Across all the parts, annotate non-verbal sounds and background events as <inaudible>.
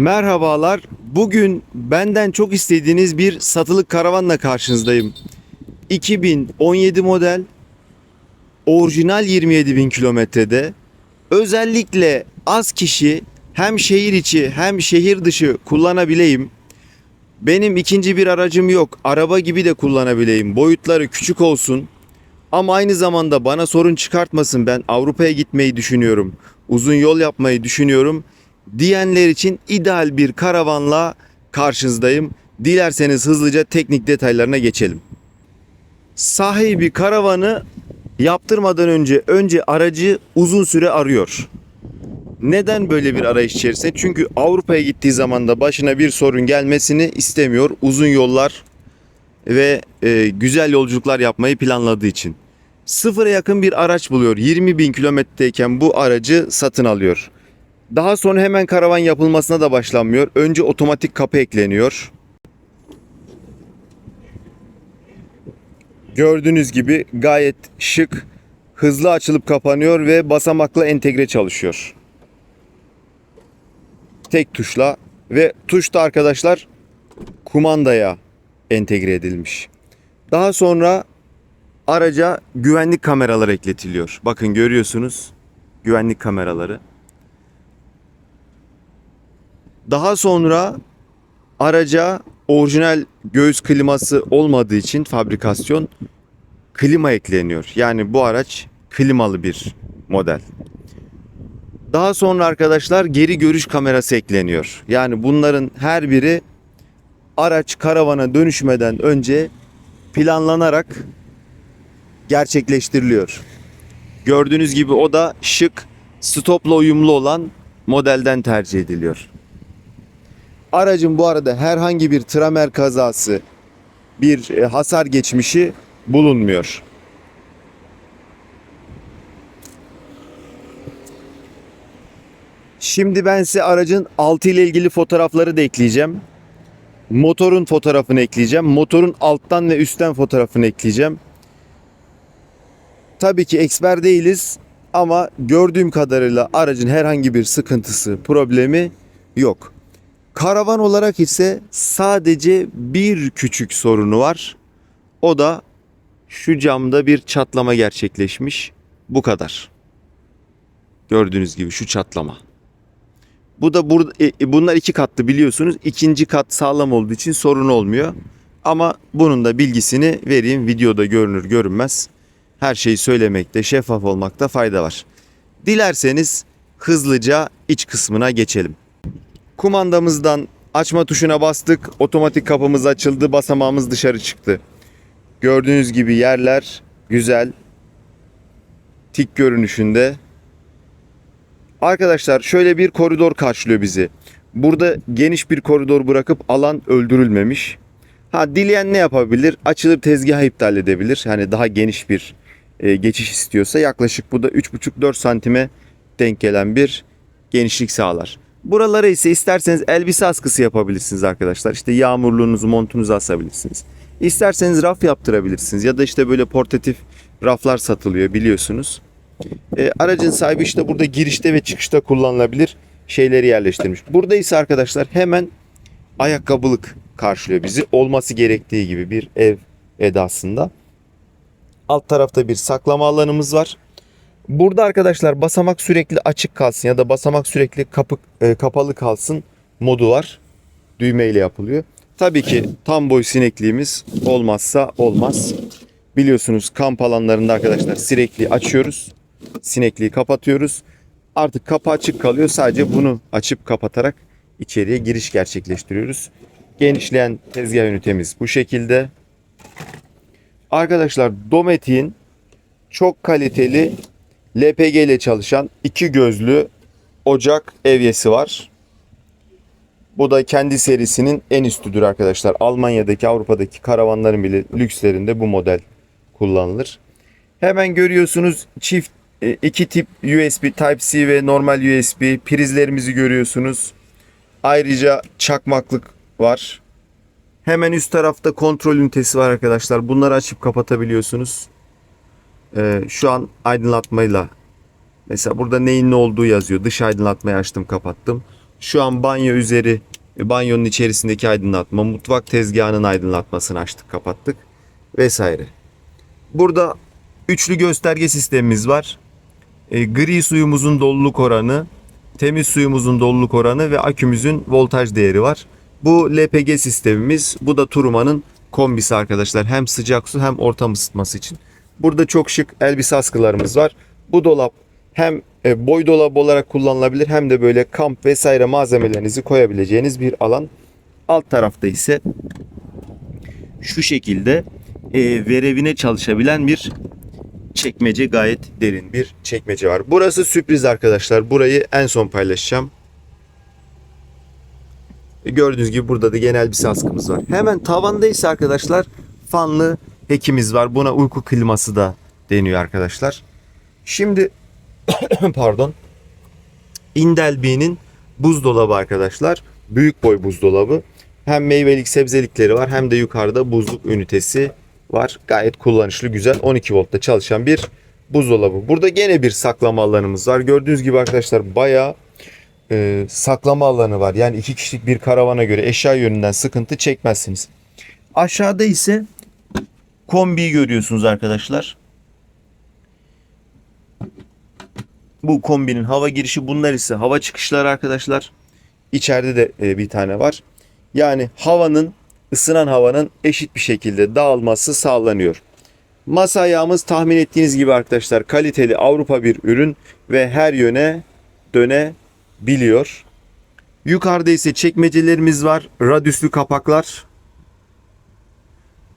Merhabalar. Bugün benden çok istediğiniz bir satılık karavanla karşınızdayım. 2017 model orijinal 27.000 kilometrede özellikle az kişi hem şehir içi hem şehir dışı kullanabileyim. Benim ikinci bir aracım yok. Araba gibi de kullanabileyim. Boyutları küçük olsun. Ama aynı zamanda bana sorun çıkartmasın. Ben Avrupa'ya gitmeyi düşünüyorum. Uzun yol yapmayı düşünüyorum. Diyenler için ideal bir karavanla karşınızdayım. Dilerseniz hızlıca teknik detaylarına geçelim. Sahibi karavanı yaptırmadan önce önce aracı uzun süre arıyor. Neden böyle bir arayış içerisinde? Çünkü Avrupa'ya gittiği zaman da başına bir sorun gelmesini istemiyor. Uzun yollar ve e, güzel yolculuklar yapmayı planladığı için. Sıfıra yakın bir araç buluyor. 20 bin kilometredeyken bu aracı satın alıyor. Daha sonra hemen karavan yapılmasına da başlanmıyor. Önce otomatik kapı ekleniyor. Gördüğünüz gibi gayet şık, hızlı açılıp kapanıyor ve basamakla entegre çalışıyor. Tek tuşla ve tuş da arkadaşlar kumandaya entegre edilmiş. Daha sonra araca güvenlik kameraları ekletiliyor. Bakın görüyorsunuz güvenlik kameraları. Daha sonra araca orijinal göğüs kliması olmadığı için fabrikasyon klima ekleniyor. Yani bu araç klimalı bir model. Daha sonra arkadaşlar geri görüş kamerası ekleniyor. Yani bunların her biri araç karavana dönüşmeden önce planlanarak gerçekleştiriliyor. Gördüğünüz gibi o da şık, stopla uyumlu olan modelden tercih ediliyor. Aracın bu arada herhangi bir tramer kazası, bir e, hasar geçmişi bulunmuyor. Şimdi ben size aracın altı ile ilgili fotoğrafları da ekleyeceğim. Motorun fotoğrafını ekleyeceğim. Motorun alttan ve üstten fotoğrafını ekleyeceğim. Tabii ki eksper değiliz ama gördüğüm kadarıyla aracın herhangi bir sıkıntısı, problemi yok. Karavan olarak ise sadece bir küçük sorunu var. O da şu camda bir çatlama gerçekleşmiş. Bu kadar. Gördüğünüz gibi şu çatlama. Bu da burada e, bunlar iki katlı biliyorsunuz. İkinci kat sağlam olduğu için sorun olmuyor. Ama bunun da bilgisini vereyim. Videoda görünür görünmez. Her şeyi söylemekte, şeffaf olmakta fayda var. Dilerseniz hızlıca iç kısmına geçelim. Kumandamızdan açma tuşuna bastık. Otomatik kapımız açıldı. Basamağımız dışarı çıktı. Gördüğünüz gibi yerler güzel. Tik görünüşünde. Arkadaşlar şöyle bir koridor karşılıyor bizi. Burada geniş bir koridor bırakıp alan öldürülmemiş. Ha dileyen ne yapabilir? Açılıp tezgahı iptal edebilir. Yani daha geniş bir e, geçiş istiyorsa yaklaşık bu da 3,5-4 santime denk gelen bir genişlik sağlar. Buralara ise isterseniz elbise askısı yapabilirsiniz arkadaşlar. İşte yağmurluğunuzu, montunuzu asabilirsiniz. İsterseniz raf yaptırabilirsiniz ya da işte böyle portatif raflar satılıyor biliyorsunuz. E, aracın sahibi işte burada girişte ve çıkışta kullanılabilir şeyleri yerleştirmiş. Burada ise arkadaşlar hemen ayakkabılık karşılıyor bizi. Olması gerektiği gibi bir ev edasında. Alt tarafta bir saklama alanımız var. Burada arkadaşlar basamak sürekli açık kalsın ya da basamak sürekli kapı, e, kapalı kalsın modu var. Düğme ile yapılıyor. Tabii ki tam boy sinekliğimiz olmazsa olmaz. Biliyorsunuz kamp alanlarında arkadaşlar sinekliği açıyoruz. Sinekliği kapatıyoruz. Artık kapı açık kalıyor. Sadece bunu açıp kapatarak içeriye giriş gerçekleştiriyoruz. Genişleyen tezgah ünitemiz bu şekilde. Arkadaşlar Dometic'in çok kaliteli LPG ile çalışan iki gözlü ocak evyesi var. Bu da kendi serisinin en üstüdür arkadaşlar. Almanya'daki, Avrupa'daki karavanların bile lükslerinde bu model kullanılır. Hemen görüyorsunuz çift e, iki tip USB Type-C ve normal USB prizlerimizi görüyorsunuz. Ayrıca çakmaklık var. Hemen üst tarafta kontrol ünitesi var arkadaşlar. Bunları açıp kapatabiliyorsunuz. Ee, şu an aydınlatmayla mesela burada neyin ne olduğu yazıyor. Dış aydınlatmayı açtım kapattım. Şu an banyo üzeri, e, banyonun içerisindeki aydınlatma, mutfak tezgahının aydınlatmasını açtık, kapattık vesaire. Burada üçlü gösterge sistemimiz var. E, gri suyumuzun doluluk oranı, temiz suyumuzun doluluk oranı ve akümüzün voltaj değeri var. Bu LPG sistemimiz. Bu da Turuma'nın kombisi arkadaşlar. Hem sıcak su hem ortam ısıtması için. Burada çok şık elbise askılarımız var. Bu dolap hem e, boy dolabı olarak kullanılabilir hem de böyle kamp vesaire malzemelerinizi koyabileceğiniz bir alan. Alt tarafta ise şu şekilde e, verevine çalışabilen bir çekmece gayet derin bir çekmece var. Burası sürpriz arkadaşlar. Burayı en son paylaşacağım. E, Gördüğünüz gibi burada da genel bir askımız var. Hemen tavanda ise arkadaşlar fanlı hekimiz var. Buna uyku kliması da deniyor arkadaşlar. Şimdi <coughs> pardon. Indelbi'nin buzdolabı arkadaşlar. Büyük boy buzdolabı. Hem meyvelik sebzelikleri var hem de yukarıda buzluk ünitesi var. Gayet kullanışlı güzel 12 voltta çalışan bir buzdolabı. Burada gene bir saklama alanımız var. Gördüğünüz gibi arkadaşlar bayağı e, saklama alanı var. Yani iki kişilik bir karavana göre eşya yönünden sıkıntı çekmezsiniz. Aşağıda ise kombiyi görüyorsunuz arkadaşlar. Bu kombinin hava girişi bunlar ise hava çıkışları arkadaşlar. İçeride de e, bir tane var. Yani havanın ısınan havanın eşit bir şekilde dağılması sağlanıyor. Masa ayağımız tahmin ettiğiniz gibi arkadaşlar kaliteli Avrupa bir ürün ve her yöne dönebiliyor. Yukarıda ise çekmecelerimiz var. Radyüslü kapaklar.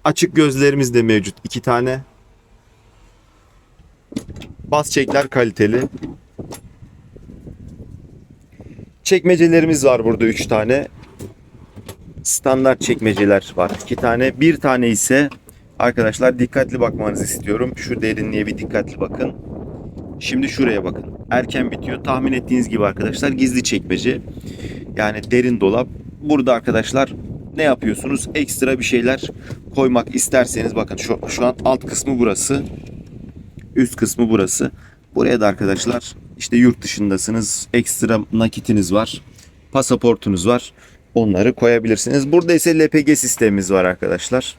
Açık gözlerimiz de mevcut. iki tane. Bas çekler kaliteli. Çekmecelerimiz var burada 3 tane. Standart çekmeceler var 2 tane. Bir tane ise arkadaşlar dikkatli bakmanızı istiyorum. Şu derinliğe bir dikkatli bakın. Şimdi şuraya bakın. Erken bitiyor. Tahmin ettiğiniz gibi arkadaşlar gizli çekmece. Yani derin dolap. Burada arkadaşlar ne yapıyorsunuz? Ekstra bir şeyler koymak isterseniz bakın şu, şu an alt kısmı burası. Üst kısmı burası. Buraya da arkadaşlar işte yurt dışındasınız. Ekstra nakitiniz var. Pasaportunuz var. Onları koyabilirsiniz. Burada ise LPG sistemimiz var arkadaşlar.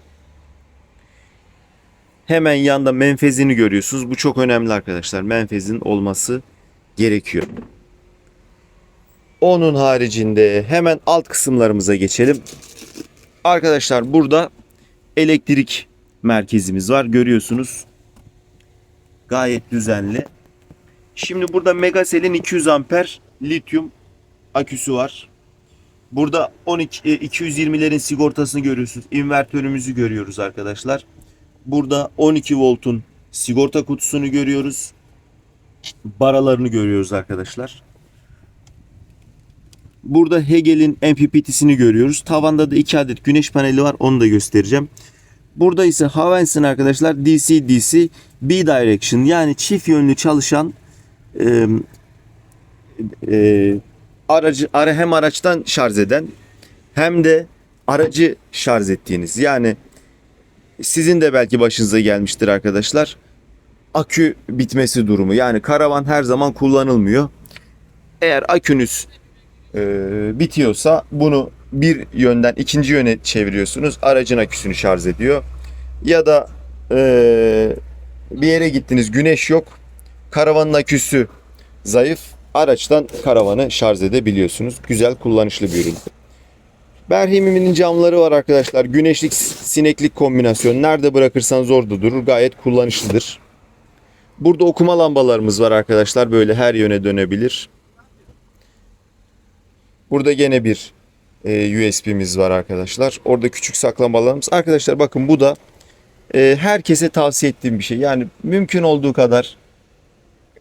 Hemen yanda menfezini görüyorsunuz. Bu çok önemli arkadaşlar. Menfezin olması gerekiyor. Onun haricinde hemen alt kısımlarımıza geçelim. Arkadaşlar burada elektrik merkezimiz var. Görüyorsunuz. Gayet düzenli. Şimdi burada Megacel'in 200 amper lityum aküsü var. Burada 12 e, 220'lerin sigortasını görüyorsunuz. İnvertörümüzü görüyoruz arkadaşlar. Burada 12 voltun sigorta kutusunu görüyoruz. Baralarını görüyoruz arkadaşlar. Burada Hegel'in MPPT'sini görüyoruz. Tavanda da 2 adet güneş paneli var. Onu da göstereceğim. Burada ise Havens'in arkadaşlar DC DC B-Direction yani çift yönlü çalışan e, e, aracı ara hem araçtan şarj eden hem de aracı şarj ettiğiniz yani sizin de belki başınıza gelmiştir arkadaşlar. Akü bitmesi durumu. Yani karavan her zaman kullanılmıyor. Eğer akünüz e, bitiyorsa bunu bir yönden ikinci yöne çeviriyorsunuz. Aracın aküsünü şarj ediyor. Ya da e, bir yere gittiniz güneş yok. Karavanın aküsü zayıf. Araçtan karavanı şarj edebiliyorsunuz. Güzel kullanışlı bir ürün. Berhimim'in camları var arkadaşlar. Güneşlik sineklik kombinasyon. Nerede bırakırsanız orada durur. Gayet kullanışlıdır. Burada okuma lambalarımız var arkadaşlar. Böyle her yöne dönebilir. Burada gene bir e, USB'miz var arkadaşlar. Orada küçük saklamalarımız. Arkadaşlar bakın bu da e, herkese tavsiye ettiğim bir şey. Yani mümkün olduğu kadar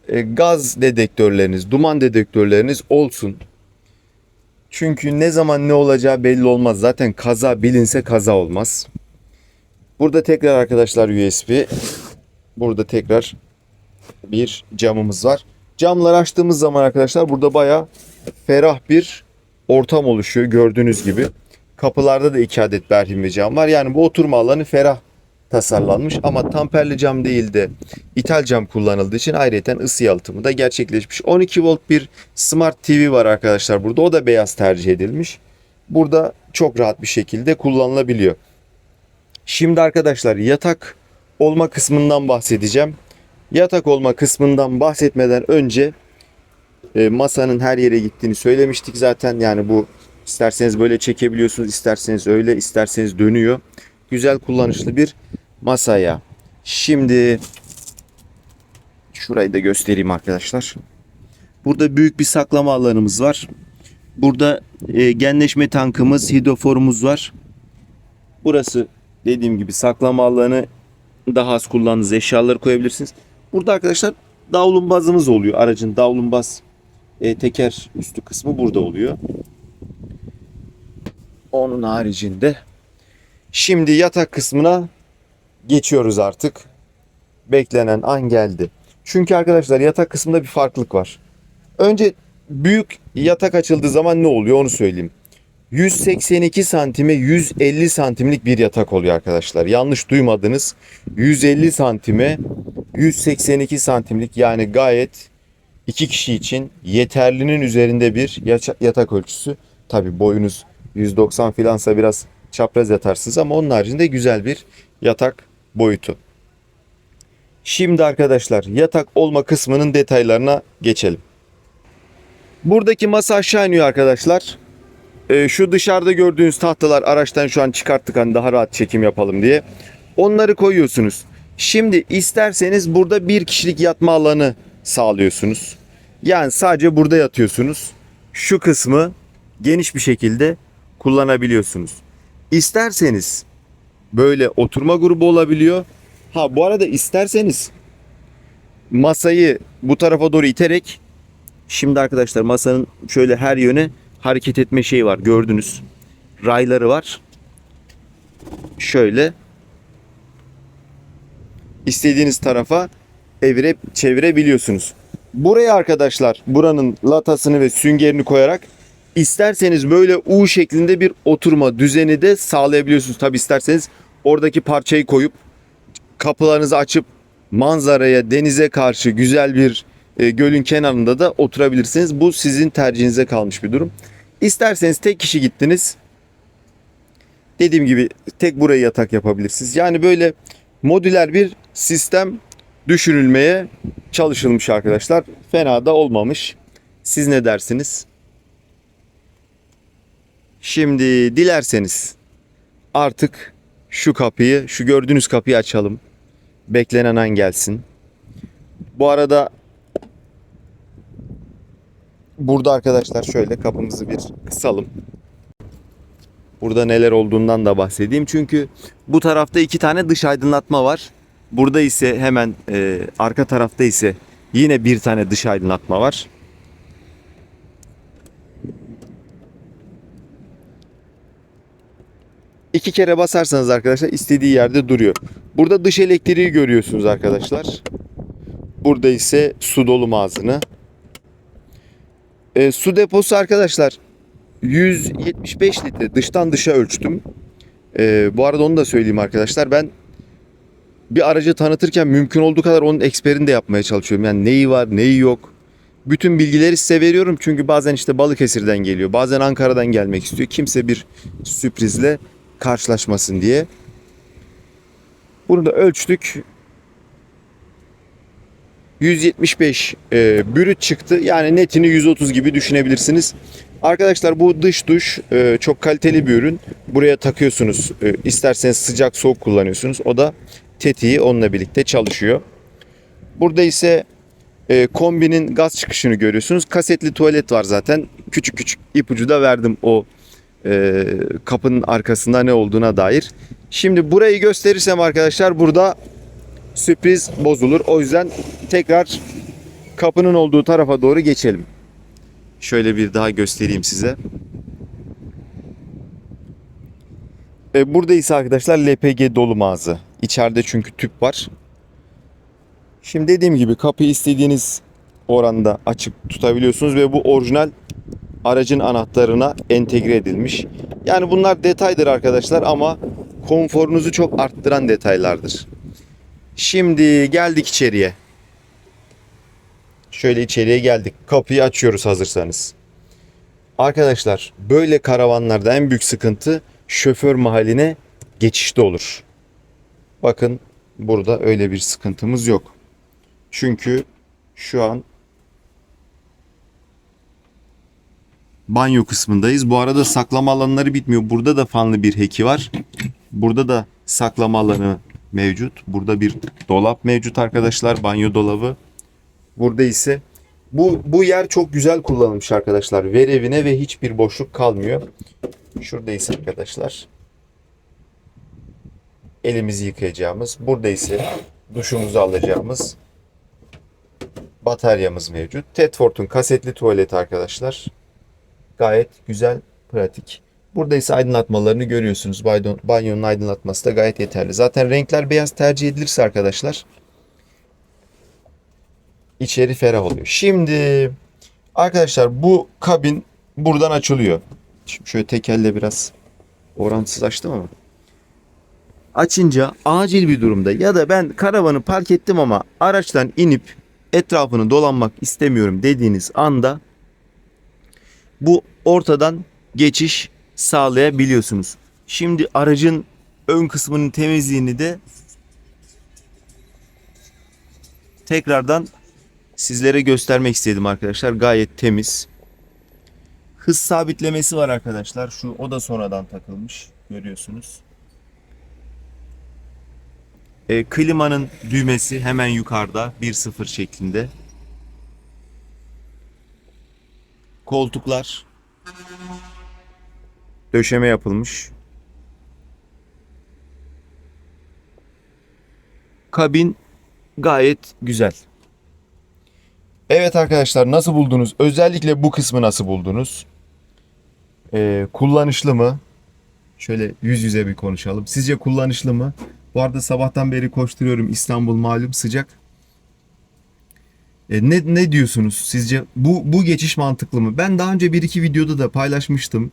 e, gaz dedektörleriniz, duman dedektörleriniz olsun. Çünkü ne zaman ne olacağı belli olmaz. Zaten kaza bilinse kaza olmaz. Burada tekrar arkadaşlar USB. Burada tekrar bir camımız var. Camları açtığımız zaman arkadaşlar burada baya ferah bir ortam oluşuyor gördüğünüz gibi. Kapılarda da iki adet berhim ve cam var. Yani bu oturma alanı ferah tasarlanmış ama tamperli cam değil de ithal cam kullanıldığı için ayrıca ısı yalıtımı da gerçekleşmiş. 12 volt bir Smart TV var arkadaşlar burada. O da beyaz tercih edilmiş. Burada çok rahat bir şekilde kullanılabiliyor. Şimdi arkadaşlar yatak olma kısmından bahsedeceğim. Yatak olma kısmından bahsetmeden önce e, masanın her yere gittiğini söylemiştik zaten. Yani bu isterseniz böyle çekebiliyorsunuz, isterseniz öyle, isterseniz dönüyor. Güzel kullanışlı bir masaya. Şimdi şurayı da göstereyim arkadaşlar. Burada büyük bir saklama alanımız var. Burada e, genleşme tankımız, hidroforumuz var. Burası dediğim gibi saklama alanı daha az kullandığınız eşyaları koyabilirsiniz. Burada arkadaşlar davlumbazımız oluyor. Aracın davlumbaz e, teker üstü kısmı burada oluyor. Onun haricinde şimdi yatak kısmına geçiyoruz artık. Beklenen an geldi. Çünkü arkadaşlar yatak kısmında bir farklılık var. Önce büyük yatak açıldığı zaman ne oluyor onu söyleyeyim. 182 santime 150 santimlik bir yatak oluyor arkadaşlar. Yanlış duymadınız. 150 santime 182 santimlik yani gayet iki kişi için yeterlinin üzerinde bir yatak ölçüsü. Tabi boyunuz 190 filansa biraz çapraz yatarsınız ama onun haricinde güzel bir yatak boyutu. Şimdi arkadaşlar yatak olma kısmının detaylarına geçelim. Buradaki masa aşağı iniyor arkadaşlar. Ee, şu dışarıda gördüğünüz tahtalar araçtan şu an çıkarttık hani daha rahat çekim yapalım diye. Onları koyuyorsunuz. Şimdi isterseniz burada bir kişilik yatma alanı sağlıyorsunuz. Yani sadece burada yatıyorsunuz. Şu kısmı geniş bir şekilde kullanabiliyorsunuz. İsterseniz böyle oturma grubu olabiliyor. Ha bu arada isterseniz masayı bu tarafa doğru iterek şimdi arkadaşlar masanın şöyle her yöne hareket etme şeyi var gördünüz. Rayları var. Şöyle istediğiniz tarafa evirip çevirebiliyorsunuz. Buraya arkadaşlar buranın latasını ve süngerini koyarak isterseniz böyle U şeklinde bir oturma düzeni de sağlayabiliyorsunuz. Tabi isterseniz oradaki parçayı koyup kapılarınızı açıp manzaraya denize karşı güzel bir e, gölün kenarında da oturabilirsiniz. Bu sizin tercihinize kalmış bir durum. İsterseniz tek kişi gittiniz. Dediğim gibi tek buraya yatak yapabilirsiniz. Yani böyle modüler bir sistem düşünülmeye çalışılmış arkadaşlar. Fena da olmamış. Siz ne dersiniz? Şimdi dilerseniz artık şu kapıyı, şu gördüğünüz kapıyı açalım. Beklenen an gelsin. Bu arada burada arkadaşlar şöyle kapımızı bir kısalım. Burada neler olduğundan da bahsedeyim. Çünkü bu tarafta iki tane dış aydınlatma var. Burada ise hemen e, arka tarafta ise yine bir tane dış aydınlatma var. İki kere basarsanız arkadaşlar istediği yerde duruyor. Burada dış elektriği görüyorsunuz arkadaşlar. Burada ise su dolum ağzını. E, su deposu arkadaşlar 175 litre dıştan dışa ölçtüm. E, bu arada onu da söyleyeyim arkadaşlar. Ben bir aracı tanıtırken mümkün olduğu kadar onun eksperini de yapmaya çalışıyorum. Yani neyi var, neyi yok. Bütün bilgileri size veriyorum çünkü bazen işte Balıkesir'den geliyor, bazen Ankara'dan gelmek istiyor. Kimse bir sürprizle karşılaşmasın diye. Bunu da ölçtük. 175 e, bürüt çıktı. Yani netini 130 gibi düşünebilirsiniz. Arkadaşlar bu dış duş e, çok kaliteli bir ürün. Buraya takıyorsunuz. E, isterseniz sıcak soğuk kullanıyorsunuz. O da tetiği onunla birlikte çalışıyor. Burada ise e, kombinin gaz çıkışını görüyorsunuz. Kasetli tuvalet var zaten. Küçük küçük ipucu da verdim o e, kapının arkasında ne olduğuna dair. Şimdi burayı gösterirsem arkadaşlar burada sürpriz bozulur. O yüzden tekrar kapının olduğu tarafa doğru geçelim. Şöyle bir daha göstereyim size. E, burada ise arkadaşlar LPG dolum ağzı. İçeride çünkü tüp var. Şimdi dediğim gibi kapıyı istediğiniz oranda açıp tutabiliyorsunuz ve bu orijinal aracın anahtarına entegre edilmiş. Yani bunlar detaydır arkadaşlar ama konforunuzu çok arttıran detaylardır. Şimdi geldik içeriye. Şöyle içeriye geldik. Kapıyı açıyoruz hazırsanız. Arkadaşlar böyle karavanlarda en büyük sıkıntı şoför mahaline geçişte olur. Bakın burada öyle bir sıkıntımız yok. Çünkü şu an banyo kısmındayız. Bu arada saklama alanları bitmiyor. Burada da fanlı bir heki var. Burada da saklama alanı mevcut. Burada bir dolap mevcut arkadaşlar. Banyo dolabı. Burada ise bu bu yer çok güzel kullanılmış arkadaşlar. Ver evine ve hiçbir boşluk kalmıyor. Şurada ise arkadaşlar elimizi yıkayacağımız, burada ise duşumuzu alacağımız bataryamız mevcut. Tedford'un kasetli tuvaleti arkadaşlar. Gayet güzel, pratik. Burada ise aydınlatmalarını görüyorsunuz. Banyo- Banyonun aydınlatması da gayet yeterli. Zaten renkler beyaz tercih edilirse arkadaşlar içeri ferah oluyor. Şimdi arkadaşlar bu kabin buradan açılıyor. Şimdi şöyle tekelle biraz orantısız açtım ama. Açınca acil bir durumda ya da ben karavanı park ettim ama araçtan inip etrafını dolanmak istemiyorum dediğiniz anda bu ortadan geçiş sağlayabiliyorsunuz. Şimdi aracın ön kısmının temizliğini de tekrardan sizlere göstermek istedim arkadaşlar. Gayet temiz. Hız sabitlemesi var arkadaşlar. Şu o da sonradan takılmış. Görüyorsunuz. E, klimanın düğmesi hemen yukarıda 1.0 şeklinde. Koltuklar döşeme yapılmış. Kabin gayet güzel. Evet arkadaşlar nasıl buldunuz? Özellikle bu kısmı nasıl buldunuz? Ee, kullanışlı mı? Şöyle yüz yüze bir konuşalım. Sizce kullanışlı mı? Bu arada sabahtan beri koşturuyorum. İstanbul malum sıcak. E, ne, ne diyorsunuz? Sizce bu, bu geçiş mantıklı mı? Ben daha önce bir iki videoda da paylaşmıştım.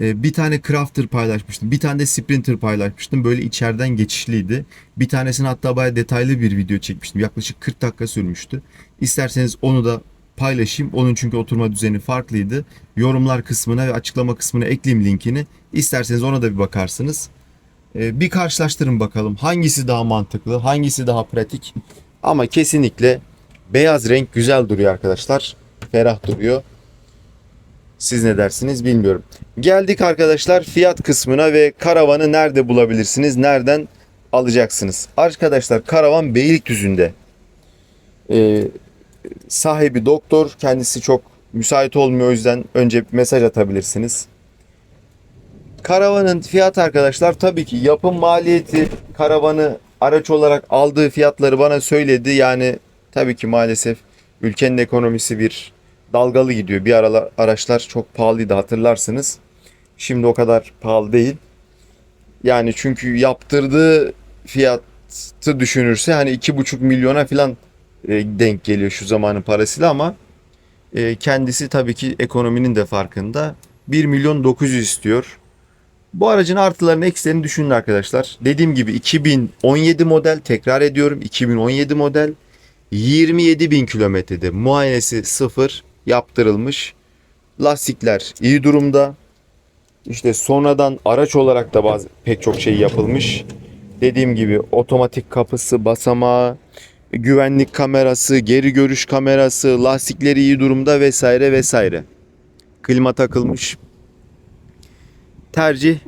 E, bir tane Crafter paylaşmıştım. Bir tane de Sprinter paylaşmıştım. Böyle içeriden geçişliydi. Bir tanesini hatta bayağı detaylı bir video çekmiştim. Yaklaşık 40 dakika sürmüştü. İsterseniz onu da paylaşayım. Onun çünkü oturma düzeni farklıydı. Yorumlar kısmına ve açıklama kısmına ekleyeyim linkini. İsterseniz ona da bir bakarsınız. E, bir karşılaştırın bakalım. Hangisi daha mantıklı, hangisi daha pratik. Ama kesinlikle beyaz renk güzel duruyor arkadaşlar. Ferah duruyor. Siz ne dersiniz bilmiyorum. Geldik arkadaşlar fiyat kısmına ve karavanı nerede bulabilirsiniz? Nereden alacaksınız? Arkadaşlar karavan Beylikdüzü'nde. Ee, sahibi doktor. Kendisi çok müsait olmuyor o yüzden önce bir mesaj atabilirsiniz. Karavanın fiyat arkadaşlar tabii ki yapım maliyeti karavanı araç olarak aldığı fiyatları bana söyledi. Yani tabii ki maalesef ülkenin ekonomisi bir dalgalı gidiyor. Bir aralar araçlar çok pahalıydı hatırlarsınız. Şimdi o kadar pahalı değil. Yani çünkü yaptırdığı fiyatı düşünürse hani iki buçuk milyona falan denk geliyor şu zamanın parasıyla ama e, kendisi tabii ki ekonominin de farkında. 1 milyon 900 istiyor. Bu aracın artılarını eksilerini düşünün arkadaşlar. Dediğim gibi 2017 model tekrar ediyorum 2017 model 27 bin kilometrede muayenesi sıfır yaptırılmış. Lastikler iyi durumda. İşte sonradan araç olarak da bazı pek çok şey yapılmış. Dediğim gibi otomatik kapısı, basamağı, güvenlik kamerası, geri görüş kamerası, lastikleri iyi durumda vesaire vesaire. Klima takılmış. Tercih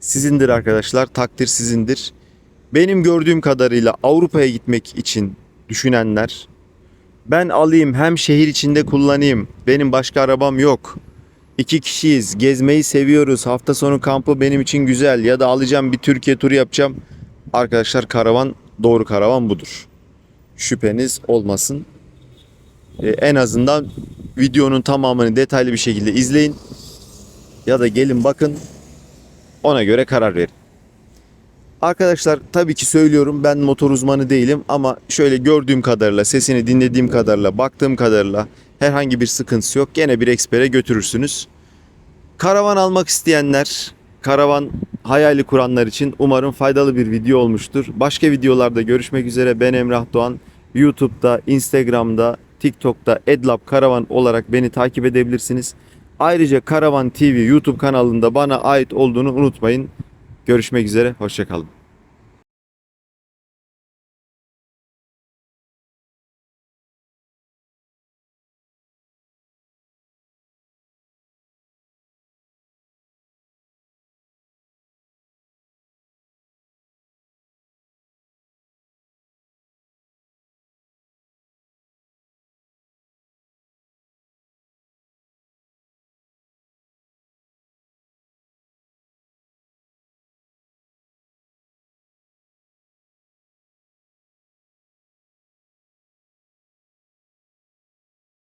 sizindir arkadaşlar. Takdir sizindir. Benim gördüğüm kadarıyla Avrupa'ya gitmek için düşünenler ben alayım hem şehir içinde kullanayım. Benim başka arabam yok. İki kişiyiz. Gezmeyi seviyoruz. Hafta sonu kampı benim için güzel. Ya da alacağım bir Türkiye turu yapacağım. Arkadaşlar karavan doğru karavan budur. Şüpheniz olmasın. Ee, en azından videonun tamamını detaylı bir şekilde izleyin. Ya da gelin bakın. Ona göre karar verin. Arkadaşlar tabii ki söylüyorum ben motor uzmanı değilim ama şöyle gördüğüm kadarıyla, sesini dinlediğim kadarıyla, baktığım kadarıyla herhangi bir sıkıntısı yok. Gene bir ekspere götürürsünüz. Karavan almak isteyenler karavan hayali kuranlar için umarım faydalı bir video olmuştur. Başka videolarda görüşmek üzere. Ben Emrah Doğan. YouTube'da, Instagram'da, TikTok'ta Edlab Karavan olarak beni takip edebilirsiniz. Ayrıca Karavan TV YouTube kanalında bana ait olduğunu unutmayın. Görüşmek üzere, hoşçakalın.